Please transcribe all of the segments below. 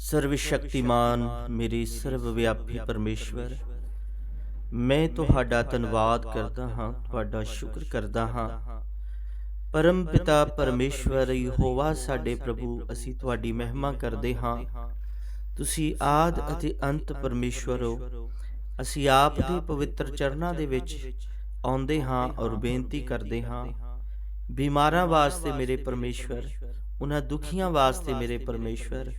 ਸਰਵ ਸ਼ਕਤੀਮਾਨ ਮੇਰੇ ਸਰਵ ਵਿਆਪੀ ਪਰਮੇਸ਼ਵਰ, ਮੈਂ ਤੁਹਾਡਾ ਧੰਨਵਾਦ ਕਰਦਾ ਹਾਂ, ਤੁਹਾਡਾ ਸ਼ੁਕਰ ਕਰਦਾ ਹਾਂ। ਪਰਮ ਪਿਤਾ ਪਰਮੇਸ਼ਵਰ, ਯਹੋਵਾ ਸਾਡੇ ਪ੍ਰਭੂ, ਅਸੀਂ ਤੁਹਾਡੀ ਮਹਿਮਾ ਕਰਦੇ ਹਾਂ। ਤੁਸੀਂ ਆਦ ਅਤੇ ਅੰਤ ਪਰਮੇਸ਼ਵਰ ਹੋ। ਅਸੀਂ ਆਪ ਦੇ ਪਵਿੱਤਰ ਚਰਨਾਂ ਦੇ ਵਿੱਚ ਆਉਂਦੇ ਹਾਂ ਔਰ ਬੇਨਤੀ ਕਰਦੇ ਹਾਂ। ਬਿਮਾਰਾਂ ਵਾਸਤੇ ਮੇਰੇ ਪਰਮੇਸ਼ਵਰ, ਉਹਨਾਂ ਦੁਖੀਆਂ ਵਾਸਤੇ ਮੇਰੇ ਪਰਮੇਸ਼ਵਰ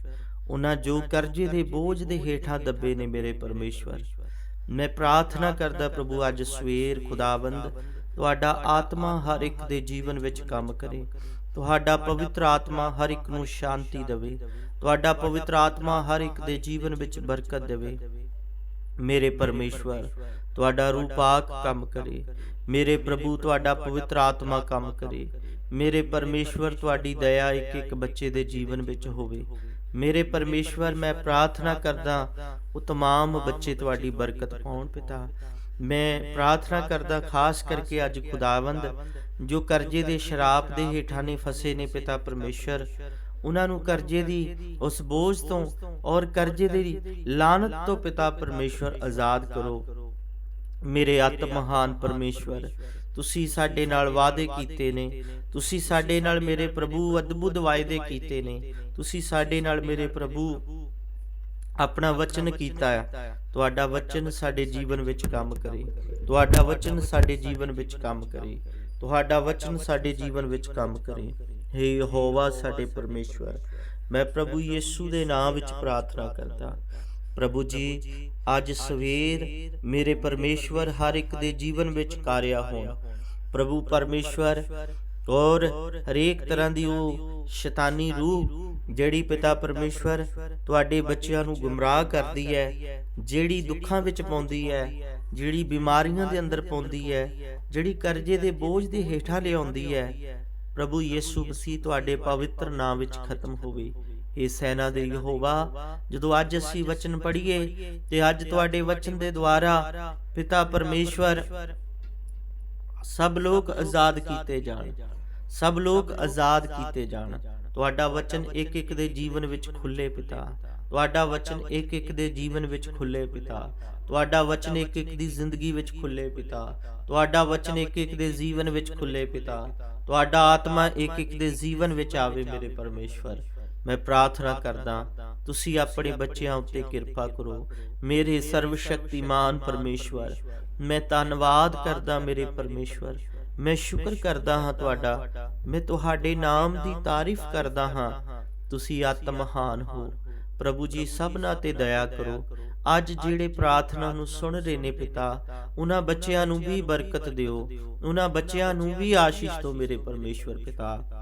ਉਹਨਾਂ ਜੋ ਕਰਜ਼ੇ ਦੇ ਬੋਝ ਦੇ ਹੇਠਾਂ ਦੱਬੇ ਨੇ ਮੇਰੇ ਪਰਮੇਸ਼ਵਰ। ਮੈਂ ਪ੍ਰਾਰਥਨਾ ਕਰਦਾ ਪ੍ਰਭੂ ਅੱਜ ਸਵੇਰ ਖੁਦਾਵੰਦ ਤੁਹਾਡਾ ਆਤਮਾ ਹਰ ਇੱਕ ਦੇ ਜੀਵਨ ਵਿੱਚ ਕੰਮ ਕਰੇ। ਤੁਹਾਡਾ ਪਵਿੱਤਰ ਆਤਮਾ ਹਰ ਇੱਕ ਨੂੰ ਸ਼ਾਂਤੀ ਦੇਵੇ। ਤੁਹਾਡਾ ਪਵਿੱਤਰ ਆਤਮਾ ਹਰ ਇੱਕ ਦੇ ਜੀਵਨ ਵਿੱਚ ਬਰਕਤ ਦੇਵੇ। ਮੇਰੇ ਪਰਮੇਸ਼ਵਰ ਤੁਹਾਡਾ ਰੂਪਾਕ ਕੰਮ ਕਰੇ। ਮੇਰੇ ਪ੍ਰਭੂ ਤੁਹਾਡਾ ਪਵਿੱਤਰ ਆਤਮਾ ਕੰਮ ਕਰੇ। ਮੇਰੇ ਪਰਮੇਸ਼ਵਰ ਤੁਹਾਡੀ ਦਇਆ ਇੱਕ ਇੱਕ ਬੱਚੇ ਦੇ ਜੀਵਨ ਵਿੱਚ ਹੋਵੇ ਮੇਰੇ ਪਰਮੇਸ਼ਵਰ ਮੈਂ ਪ੍ਰਾਰਥਨਾ ਕਰਦਾ ਉਹ तमाम ਬੱਚੇ ਤੁਹਾਡੀ ਬਰਕਤ ਪਾਉਣ ਪਿਤਾ ਮੈਂ ਪ੍ਰਾਰਥਨਾ ਕਰਦਾ ਖਾਸ ਕਰਕੇ ਅੱਜ ਖੁਦਾਵੰਦ ਜੋ ਕਰਜ਼ੇ ਦੇ ਸ਼ਰਾਪ ਦੇ ਹੇਠਾਂ ਨੇ ਫਸੇ ਨੇ ਪਿਤਾ ਪਰਮੇਸ਼ਰ ਉਹਨਾਂ ਨੂੰ ਕਰਜ਼ੇ ਦੀ ਉਸ ਬੋਝ ਤੋਂ ਔਰ ਕਰਜ਼ੇ ਦੀ ਲਾਨਤ ਤੋਂ ਪਿਤਾ ਪਰਮੇਸ਼ਵਰ ਆਜ਼ਾਦ ਕਰੋ ਮੇਰੇ ਆਤਮ ਮਹਾਨ ਪਰਮੇਸ਼ਵਰ ਤੁਸੀਂ ਸਾਡੇ ਨਾਲ ਵਾਅਦੇ ਕੀਤੇ ਨੇ। ਤੁਸੀਂ ਸਾਡੇ ਨਾਲ ਮੇਰੇ ਪ੍ਰਭੂ ਅਦਭੁਤ ਵਾਅਦੇ ਕੀਤੇ ਨੇ। ਤੁਸੀਂ ਸਾਡੇ ਨਾਲ ਮੇਰੇ ਪ੍ਰਭੂ ਆਪਣਾ ਵਚਨ ਕੀਤਾ ਹੈ ਤੁਹਾਡਾ ਵਚਨ ਸਾਡੇ ਜੀਵਨ ਵਿੱਚ ਕੰਮ ਕਰੇ। ਤੁਹਾਡਾ ਵਚਨ ਸਾਡੇ ਜੀਵਨ ਵਿੱਚ ਕੰਮ ਕਰੇ। ਤੁਹਾਡਾ ਵਚਨ ਸਾਡੇ ਜੀਵਨ ਵਿੱਚ ਕੰਮ ਕਰੇ। ਹੇ ਯਹੋਵਾ ਸਾਡੇ ਪਰਮੇਸ਼ਵਰ, ਮੈਂ ਪ੍ਰਭੂ ਯੀਸ਼ੂ ਦੇ ਨਾਮ ਵਿੱਚ ਪ੍ਰਾਰਥਨਾ ਕਰਦਾ। ਪ੍ਰਭੂ ਜੀ, ਅੱਜ ਸਵੇਰ ਮੇਰੇ ਪਰਮੇਸ਼ਵਰ ਹਰ ਇੱਕ ਦੇ ਜੀਵਨ ਵਿੱਚ ਕਾਰਿਆ ਹੋਣ। ਪ੍ਰਭੂ ਪਰਮੇਸ਼ਵਰ, ਔਰ ਹਰੇਕ ਤਰ੍ਹਾਂ ਦੀ ਉਹ ਸ਼ੈਤਾਨੀ ਰੂਹ, ਜਿਹੜੀ ਪਿਤਾ ਪਰਮੇਸ਼ਵਰ ਤੁਹਾਡੇ ਬੱਚਿਆਂ ਨੂੰ ਗੁੰਮਰਾਹ ਕਰਦੀ ਹੈ, ਜਿਹੜੀ ਦੁੱਖਾਂ ਵਿੱਚ ਪਾਉਂਦੀ ਹੈ, ਜਿਹੜੀ ਬਿਮਾਰੀਆਂ ਦੇ ਅੰਦਰ ਪਾਉਂਦੀ ਹੈ, ਜਿਹੜੀ ਕਰਜ਼ੇ ਦੇ ਬੋਝ ਦੇ ਹੇਠਾਂ ਲਿਆਉਂਦੀ ਹੈ, ਪ੍ਰਭੂ ਯੀਸ਼ੂ ਮਸੀਹ ਤੁਹਾਡੇ ਪਵਿੱਤਰ ਨਾਮ ਵਿੱਚ ਖਤਮ ਹੋਵੇ। ਇਹ ਸੈਨਾ ਦੇ ਯਹੋਵਾ ਜਦੋਂ ਅੱਜ ਅਸੀਂ ਵਚਨ ਪੜ੍ਹੀਏ ਤੇ ਅੱਜ ਤੁਹਾਡੇ ਵਚਨ ਦੇ ਦੁਆਰਾ ਪਿਤਾ ਪਰਮੇਸ਼ਵਰ ਸਭ ਲੋਕ ਆਜ਼ਾਦ ਕੀਤੇ ਜਾਣ। ਸਭ ਲੋਕ ਆਜ਼ਾਦ ਕੀਤੇ ਜਾਣ। ਤੁਹਾਡਾ ਵਚਨ ਇੱਕ ਇੱਕ ਦੇ ਜੀਵਨ ਵਿੱਚ ਖੁੱਲੇ ਪਿਤਾ। ਤੁਹਾਡਾ ਵਚਨ ਇੱਕ ਇੱਕ ਦੇ ਜੀਵਨ ਵਿੱਚ ਖੁੱਲੇ ਪਿਤਾ। ਤੁਹਾਡਾ ਵਚਨ ਇੱਕ ਇੱਕ ਦੀ ਜ਼ਿੰਦਗੀ ਵਿੱਚ ਖੁੱਲੇ ਪਿਤਾ। ਤੁਹਾਡਾ ਵਚਨ ਇੱਕ ਇੱਕ ਦੇ ਜੀਵਨ ਵਿੱਚ ਖੁੱਲੇ ਪਿਤਾ। ਤੁਹਾਡਾ ਆਤਮਾ ਇੱਕ ਇੱਕ ਦੇ ਜੀਵਨ ਵਿੱਚ ਆਵੇ ਮੇਰੇ ਪਰਮੇਸ਼ਵਰ। ਮੈਂ ਪ੍ਰਾਰਥਨਾ ਕਰਦਾ, ਤੁਸੀਂ ਆਪਣੇ ਬੱਚਿਆਂ ਉੱਤੇ ਕਿਰਪਾ ਕਰੋ। ਮੇਰੇ ਸਰਵ ਸ਼ਕਤੀਮਾਨ ਪਰਮੇਸ਼ਵਰ, ਮੈਂ ਧੰਨਵਾਦ ਕਰਦਾ ਮੇਰੇ ਪਰਮੇਸ਼ਵਰ। ਮੈਂ ਸ਼ੁਕਰ ਕਰਦਾ ਹਾਂ ਤੁਹਾਡਾ। ਮੈਂ ਤੁਹਾਡੇ ਨਾਮ ਦੀ ਤਾਰੀਫ ਕਰਦਾ ਹਾਂ। ਤੁਸੀਂ ਆਤਮ ਮਹਾਨ ਹੋ। ਪ੍ਰਭੂ ਜੀ, ਸਭਨਾ ਤੇ ਦਇਆ ਕਰੋ। ਅੱਜ ਜਿਹੜੇ ਪ੍ਰਾਰਥਨਾ ਨੂੰ ਸੁਣ ਰਹੇ ਨੇ ਪਿਤਾ, ਉਹਨਾਂ ਬੱਚਿਆਂ ਨੂੰ ਵੀ ਬਰਕਤ ਦਿਓ। ਉਹਨਾਂ ਬੱਚਿਆਂ ਨੂੰ ਵੀ ਆਸ਼ੀਸ਼ ਦਿਓ ਮੇਰੇ ਪਰਮੇਸ਼ਵਰ ਪਿਤਾ।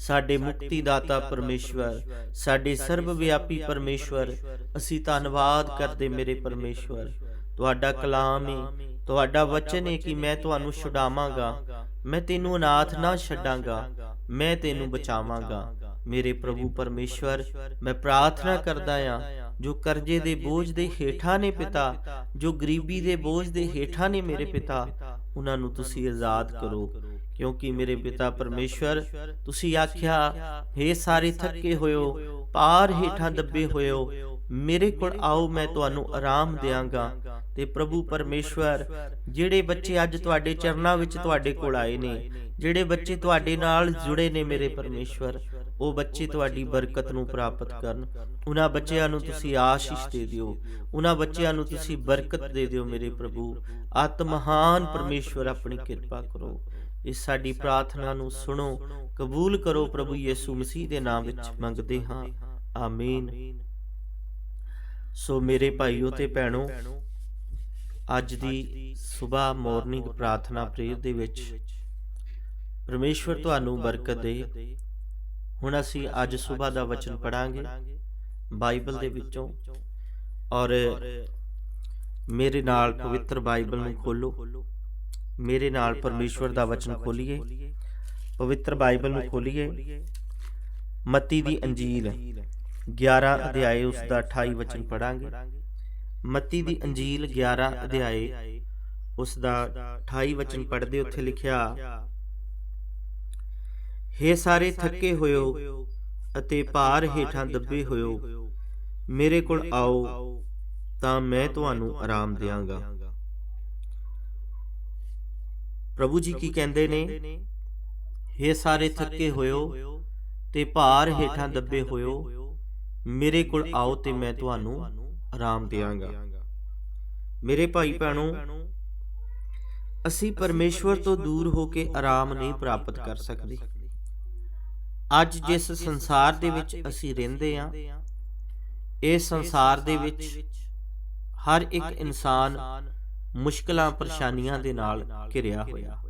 ਸਾਡੇ ਮੁਕਤੀ ਦਾਤਾ ਪਰਮੇਸ਼ਵਰ ਸਾਡੇ ਸਰਬ ਵਿਆਪੀ ਪਰਮੇਸ਼ਵਰ ਅਸੀਂ ਧੰਨਵਾਦ ਕਰਦੇ ਮੇਰੇ ਪਰਮੇਸ਼ਵਰ। ਤੁਹਾਡਾ ਕਲਾਮ ਹੈ ਤੁਹਾਡਾ ਵਚਨ ਹੈ ਕਿ ਮੈਂ ਤੁਹਾਨੂੰ ਛੁਡਾਵਾਂਗਾ। ਮੈਂ ਤੈਨੂੰ ਅਨਾਥ ਨਾ ਛੱਡਾਂਗਾ। ਮੈਂ ਤੈਨੂੰ ਬਚਾਵਾਂਗਾ। ਮੇਰੇ ਪ੍ਰਭੂ ਪਰਮੇਸ਼ਵਰ ਮੈਂ ਪ੍ਰਾਰਥਨਾ ਕਰਦਾ ਆ ਜੋ ਕਰਜ਼ੇ ਦੇ ਬੋਝ ਦੇ ਹੇਠਾਂ ਨੇ ਪਿਤਾ ਜੋ ਗਰੀਬੀ ਦੇ ਬੋਝ ਦੇ ਹੇਠਾਂ ਨੇ ਮੇਰੇ ਪਿਤਾ ਉਹਨਾਂ ਨੂੰ ਤੁਸੀਂ ਆਜ਼ਾਦ ਕਰੋ। ਕਿਉਂਕਿ ਮੇਰੇ ਪਿਤਾ ਪਰਮੇਸ਼ਵਰ ਤੁਸੀਂ ਆਖਿਆ हे ਸਾਰੇ ਥੱਕੇ ਹੋਇਓ ਪਾਰ ਹੇਠਾਂ ਦੱਬੇ ਹੋਇਓ ਮੇਰੇ ਕੋਲ ਆਓ ਮੈਂ ਤੁਹਾਨੂੰ ਆਰਾਮ ਦੇਵਾਂਗਾ ਤੇ ਪ੍ਰਭੂ ਪਰਮੇਸ਼ਵਰ ਜਿਹੜੇ ਬੱਚੇ ਅੱਜ ਤੁਹਾਡੇ ਚਰਨਾਂ ਵਿੱਚ ਤੁਹਾਡੇ ਕੋਲ ਆਏ ਨੇ ਜਿਹੜੇ ਬੱਚੇ ਤੁਹਾਡੇ ਨਾਲ ਜੁੜੇ ਨੇ ਮੇਰੇ ਪਰਮੇਸ਼ਵਰ ਉਹ ਬੱਚੇ ਤੁਹਾਡੀ ਬਰਕਤ ਨੂੰ ਪ੍ਰਾਪਤ ਕਰਨ ਉਹਨਾਂ ਬੱਚਿਆਂ ਨੂੰ ਤੁਸੀਂ ਆਸ਼ੀਸ਼ ਦੇ ਦਿਓ ਉਹਨਾਂ ਬੱਚਿਆਂ ਨੂੰ ਤੁਸੀਂ ਬਰਕਤ ਦੇ ਦਿਓ ਮੇਰੇ ਪ੍ਰਭੂ ਆਤਮਹਾਨ ਪਰਮੇਸ਼ਵਰ ਆਪਣੀ ਕਿਰਪਾ ਕਰੋ ਇਸ ਸਾਡੀ ਪ੍ਰਾਰਥਨਾ ਨੂੰ ਸੁਣੋ ਕਬੂਲ ਕਰੋ ਪ੍ਰਭੂ ਯੀਸ਼ੂ ਮਸੀਹ ਦੇ ਨਾਮ ਵਿੱਚ ਮੰਗਦੇ ਹਾਂ। ਆਮੀਨ। ਸੋ ਮੇਰੇ ਭਾਈਓ ਤੇ ਭੈਣੋ ਅੱਜ ਦੀ ਸਵੇਰ ਮਾਰਨਿੰਗ ਪ੍ਰਾਰਥਨਾ ਪ੍ਰੇਰ ਦੇ ਵਿੱਚ ਪਰਮੇਸ਼ਵਰ ਤੁਹਾਨੂੰ ਬਰਕਤ ਦੇ। ਹੁਣ ਅਸੀਂ ਅੱਜ ਸਵੇਰ ਦਾ ਵਚਨ ਪੜਾਂਗੇ ਬਾਈਬਲ ਦੇ ਵਿੱਚੋਂ। ਔਰ ਮੇਰੇ ਨਾਲ ਪਵਿੱਤਰ ਬਾਈਬਲ ਨੂੰ ਖੋਲੋ ਮੇਰੇ ਨਾਲ ਪਰਮੇਸ਼ਵਰ ਦਾ ਵਚਨ ਖੋਲੀਏ, ਪਵਿੱਤਰ ਬਾਈਬਲ ਨੂੰ ਖੋਲੀਏ। ਮੱਤੀ ਦੀ ਅੰਜੀਲ 11 ਅਧਿਆਏ ਉਸ ਦਾ 28 ਵਚਨ ਪੜਾਂਗੇ ਮੱਤੀ ਦੀ ਅੰਜੀਲ 11 ਅਧਿਆਏ ਉਸ ਦਾ 28 ਵਚਨ ਪੜਦੇ ਉੱਥੇ ਲਿਖਿਆ, ਹੇ ਸਾਰੇ ਥੱਕੇ ਹੋਇਓ ਅਤੇ ਭਾਰ ਹੇਠਾਂ ਦੱਬੇ ਹੋਇਓ, ਮੇਰੇ ਕੋਲ ਆਓ ਤਾਂ ਮੈਂ ਤੁਹਾਨੂੰ ਆਰਾਮ ਦਿਆਂਗਾ। ਪ੍ਰਭੂ ਜੀ ਕੀ ਕਹਿੰਦੇ ਨੇ? हे ਸਾਰੇ ਥੱਕੇ ਹੋਇਓ ਤੇ ਭਾਰ ਹੇਠਾਂ ਦੱਬੇ ਹੋਇਓ। ਮੇਰੇ ਕੋਲ ਆਓ ਤੇ ਮੈਂ ਤੁਹਾਨੂੰ ਆਰਾਮ ਦਿਆਂਗਾ। ਮੇਰੇ ਭਾਈ ਭੈਣੋ ਅਸੀਂ ਪਰਮੇਸ਼ਵਰ ਤੋਂ ਦੂਰ ਹੋ ਕੇ ਆਰਾਮ ਨਹੀਂ ਪ੍ਰਾਪਤ ਕਰ ਸਕਦੇ। ਅੱਜ ਜਿਸ ਸੰਸਾਰ ਦੇ ਵਿੱਚ ਅਸੀਂ ਰਹਿੰਦੇ ਹਾਂ ਇਸ ਸੰਸਾਰ ਦੇ ਵਿੱਚ ਹਰ ਇੱਕ ਇਨਸਾਨ ਮੁਸ਼ਕਲਾਂ ਪਰੇਸ਼ਾਨੀਆਂ ਦੇ ਨਾਲ ਘਿਰਿਆ ਹੋਇਆ।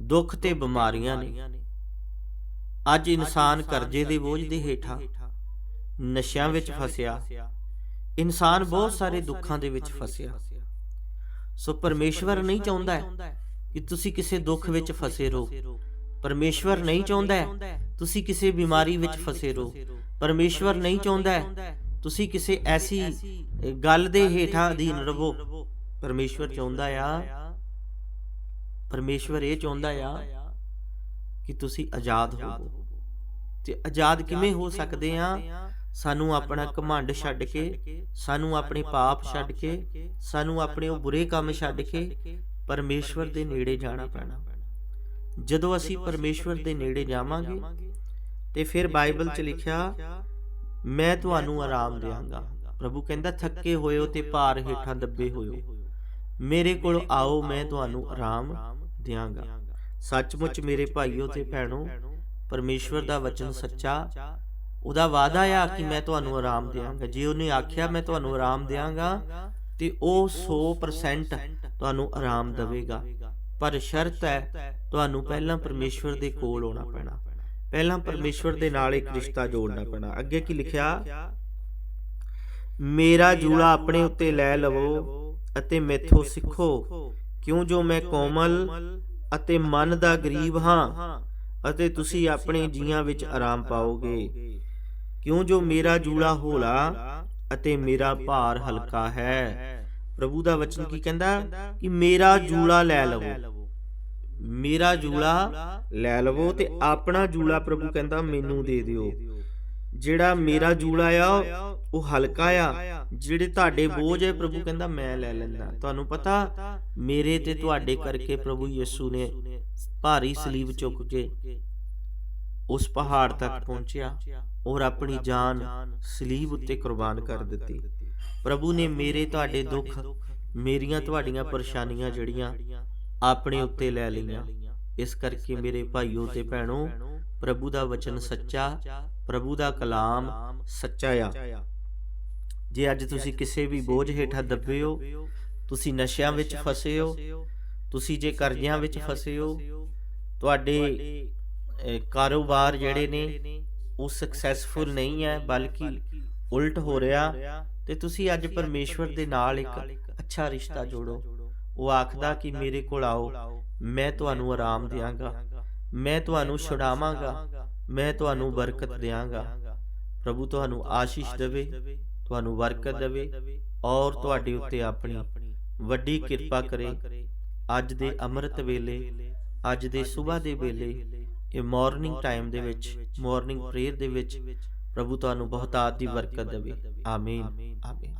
ਦੁੱਖ ਤੇ ਬਿਮਾਰੀਆਂ ਨੇ। ਅੱਜ ਇਨਸਾਨ ਕਰਜ਼ੇ ਦੇ ਬੋਝ ਦੇ ਹੇਠਾਂ ਨਸ਼ਿਆਂ ਵਿੱਚ ਫਸਿਆ। ਇਨਸਾਨ ਬਹੁਤ ਸਾਰੇ ਦੁੱਖਾਂ ਦੇ ਵਿੱਚ ਫਸਿਆ। ਸੋ ਪਰਮੇਸ਼ਵਰ ਨਹੀਂ ਚਾਹੁੰਦਾ ਕਿ ਤੁਸੀਂ ਕਿਸੇ ਦੁੱਖ ਵਿੱਚ ਫਸੇ ਰਹੋ। ਪਰਮੇਸ਼ਵਰ ਨਹੀਂ ਚਾਹੁੰਦਾ ਤੁਸੀਂ ਕਿਸੇ ਬਿਮਾਰੀ ਵਿੱਚ ਫਸੇ ਰਹੋ। ਪਰਮੇਸ਼ਵਰ ਨਹੀਂ ਚਾਹੁੰਦਾ ਤੁਸੀਂ ਕਿਸੇ ਐਸੀ ਗੱਲ ਦੇ ਹੇਠਾਂ ਅਧੀਨ ਰਹੋ। ਪਰਮੇਸ਼ਵਰ ਚਾਹੁੰਦਾ ਆ। ਪਰਮੇਸ਼ਵਰ ਇਹ ਚਾਹੁੰਦਾ ਆ ਕਿ ਤੁਸੀਂ ਆਜ਼ਾਦ ਹੋਵੋ। ਤੇ ਆਜ਼ਾਦ ਕਿਵੇਂ ਹੋ ਸਕਦੇ ਆ? ਸਾਨੂੰ ਆਪਣਾ ਘਮੰਡ ਛੱਡ ਕੇ, ਸਾਨੂੰ ਆਪਣੇ ਪਾਪ ਛੱਡ ਕੇ, ਸਾਨੂੰ ਆਪਣੇ ਉਹ ਬੁਰੇ ਕੰਮ ਛੱਡ ਕੇ ਪਰਮੇਸ਼ਵਰ ਦੇ ਨੇੜੇ ਜਾਣਾ ਪੈਣਾ। ਜਦੋਂ ਅਸੀਂ ਪਰਮੇਸ਼ਵਰ ਦੇ ਨੇੜੇ ਜਾਵਾਂਗੇ, ਤੇ ਫਿਰ ਬਾਈਬਲ 'ਚ ਲਿਖਿਆ, ਮੈਂ ਤੁਹਾਨੂੰ ਆਰਾਮ ਦੇਵਾਂਗਾ ਪ੍ਰਭੂ ਕਹਿੰਦਾ, ਥੱਕੇ ਹੋਇਓ ਤੇ ਭਾਰ ਹੇਠਾਂ ਦੱਬੇ ਹੋਇਓ ਮੇਰੇ ਕੋਲ ਆਓ ਮੈਂ ਤੁਹਾਨੂੰ ਆਰਾਮ ਦਿਆਂਗਾ। ਸੱਚਮੁੱਚ ਮੇਰੇ ਭਾਈਓ ਤੇ ਭੈਣੋ ਪਰਮੇਸ਼ਵਰ ਦਾ ਵਚਨ ਸੱਚਾ ਉਹਦਾ ਵਾਅਦਾ ਆ ਕਿ ਮੈਂ ਤੁਹਾਨੂੰ ਆਰਾਮ ਦੇਵਾਂਗਾ ਜੇ ਉਹਨੇ ਆਖਿਆ ਮੈਂ ਤੁਹਾਨੂੰ ਆਰਾਮ ਦੇਵਾਂਗਾ ਤੇ ਉਹ 100% ਤੁਹਾਨੂੰ ਆਰਾਮ ਦੇਵੇਗਾ। ਪਰ ਸ਼ਰਤ ਹੈ ਤੁਹਾਨੂੰ ਪਹਿਲਾਂ ਪਰਮੇਸ਼ਵਰ ਦੇ ਕੋਲ ਆਉਣਾ ਪੈਣਾ। ਪਹਿਲਾਂ ਪਰਮੇਸ਼ਵਰ ਦੇ ਨਾਲ ਇੱਕ ਰਿਸ਼ਤਾ ਜੋੜਨਾ ਪੈਣਾ। ਅੱਗੇ ਕੀ ਲਿਖਿਆ? ਮੇਰਾ ਜੂੜਾ ਆਪਣੇ ਉੱਤੇ ਲੈ ਲਵੋ ਅਤੇ ਮੈਥੋਂ ਸਿੱਖੋ। ਕਿਉਂ ਜੋ ਮੈਂ ਕੋਮਲ ਅਤੇ ਮਨ ਦਾ ਗਰੀਬ ਹਾਂ ਅਤੇ ਤੁਸੀਂ ਆਪਣੇ ਜੀਆਂ ਵਿੱਚ ਆਰਾਮ ਪਾਓਗੇ। ਕਿਉਂ ਜੋ ਮੇਰਾ ਜੂੜਾ ਹੌਲਾ ਅਤੇ ਮੇਰਾ ਭਾਰ ਹਲਕਾ ਹੈ। ਪ੍ਰਭੂ ਦਾ ਵਚਨ ਕੀ ਕਹਿੰਦਾ? ਕਿ ਮੇਰਾ ਜੂੜਾ ਲੈ ਲਵੋ। ਮੇਰਾ ਜੂੜਾ ਲੈ ਲਵੋ ਤੇ ਆਪਣਾ ਜੂੜਾ ਪ੍ਰਭੂ ਕਹਿੰਦਾ ਮੈਨੂੰ ਦੇ ਦਿਓ। ਜਿਹੜਾ ਮੇਰਾ ਜੂੜਾ ਆ ਉਹ ਹਲਕਾ ਆ ਜਿਹੜੇ ਤੁਹਾਡੇ ਬੋਝ ਹੈ ਪ੍ਰਭੂ ਕਹਿੰਦਾ ਮੈਂ ਲੈ ਲੈਂਦਾ। ਤੁਹਾਨੂੰ ਪਤਾ ਮੇਰੇ ਤੇ ਤੁਹਾਡੇ ਕਰਕੇ ਪ੍ਰਭੂ ਯਿਸੂ ਨੇ ਭਾਰੀ ਸਲੀਬ ਚੁੱਕ ਕੇ ਉਸ ਪਹਾੜ ਤੱਕ ਪਹੁੰਚਿਆ ਔਰ ਆਪਣੀ ਜਾਨ ਸਲੀਬ ਉੱਤੇ ਕੁਰਬਾਨ ਕਰ ਦਿੱਤੀ। ਪ੍ਰਭੂ ਨੇ ਮੇਰੇ ਤੁਹਾਡੇ ਦੁੱਖ ਮੇਰੀਆਂ ਤੁਹਾਡੀਆਂ ਪਰੇਸ਼ਾਨੀਆਂ ਜਿਹੜੀਆਂ ਆਪਣੇ ਉੱਤੇ ਲੈ ਲਈਆਂ। ਇਸ ਕਰਕੇ ਮੇਰੇ ਭਾਈਓ ਤੇ ਭੈਣੋ ਪ੍ਰਭੂ ਦਾ ਵਚਨ ਸੱਚਾ ਪ੍ਰਭੂ ਦਾ ਕਲਾਮ ਸੱਚਾ ਆ। ਜੇ ਅੱਜ ਤੁਸੀਂ ਕਿਸੇ ਵੀ ਬੋਝ ਹੇਠਾਂ ਦੱਬੇ ਹੋ ਤੁਸੀਂ ਨਸ਼ਿਆਂ ਵਿੱਚ ਫਸੇ ਹੋ ਤੁਸੀਂ ਜੇ ਕਰਜ਼ਿਆਂ ਵਿੱਚ ਫਸੇ ਹੋ ਤੁਹਾਡੇ ਕਾਰੋਬਾਰ ਜਿਹੜੇ ਨੇ, ਉਹ ਸਕਸੈਸਫੁਲ ਨਹੀਂ ਹੈ, ਬਲਕਿ ਉਲਟ ਹੋ ਰਿਹਾ। ਤੇ ਤੁਸੀਂ ਅੱਜ ਪਰਮੇਸ਼ਵਰ ਦੇ ਨਾਲ ਇੱਕ ਅੱਛਾ ਰਿਸ਼ਤਾ ਜੋੜੋ। ਉਹ ਆਖਦਾ ਕਿ ਮੇਰੇ ਕੋਲ ਆਓ, ਮੈਂ ਤੁਹਾਨੂੰ ਆਰਾਮ ਦਿਆਂਗਾ, ਮੈਂ ਤੁਹਾਨੂੰ ਛੁਡਾਵਾਂਗਾ। ਮੈਂ ਤੁਹਾਨੂੰ ਬਰਕਤ ਦਿਆਂਗਾ। ਪ੍ਰਭੂ ਤੁਹਾਨੂੰ ਆਸ਼ੀਸ਼ ਦੇਵੇ, ਤੁਹਾਨੂੰ ਬਰਕਤ ਦੇਵੇ ਔਰ ਤੁਹਾਡੇ ਉੱਤੇ ਆਪਣੀ ਵੱਡੀ ਕਿਰਪਾ ਕਰੇ। ਅੱਜ ਦੇ ਅੰਮ੍ਰਿਤ ਵੇਲੇ, ਅੱਜ ਦੇ ਸਵੇਰ ਦੇ ਵੇਲੇ, ਇਹ ਮਾਰਨਿੰਗ ਟਾਈਮ ਦੇ ਵਿੱਚ ਮਾਰਨਿੰਗ ਪ੍ਰੇਅਰ ਦੇ ਵਿੱਚ ਪ੍ਰਭੂ ਤੁਹਾਨੂੰ ਬਹੁਤਾਤ ਦੀ ਬਰਕਤ ਦੇਵੇ। ਆਮੀਨ। ਆਮੀਨ।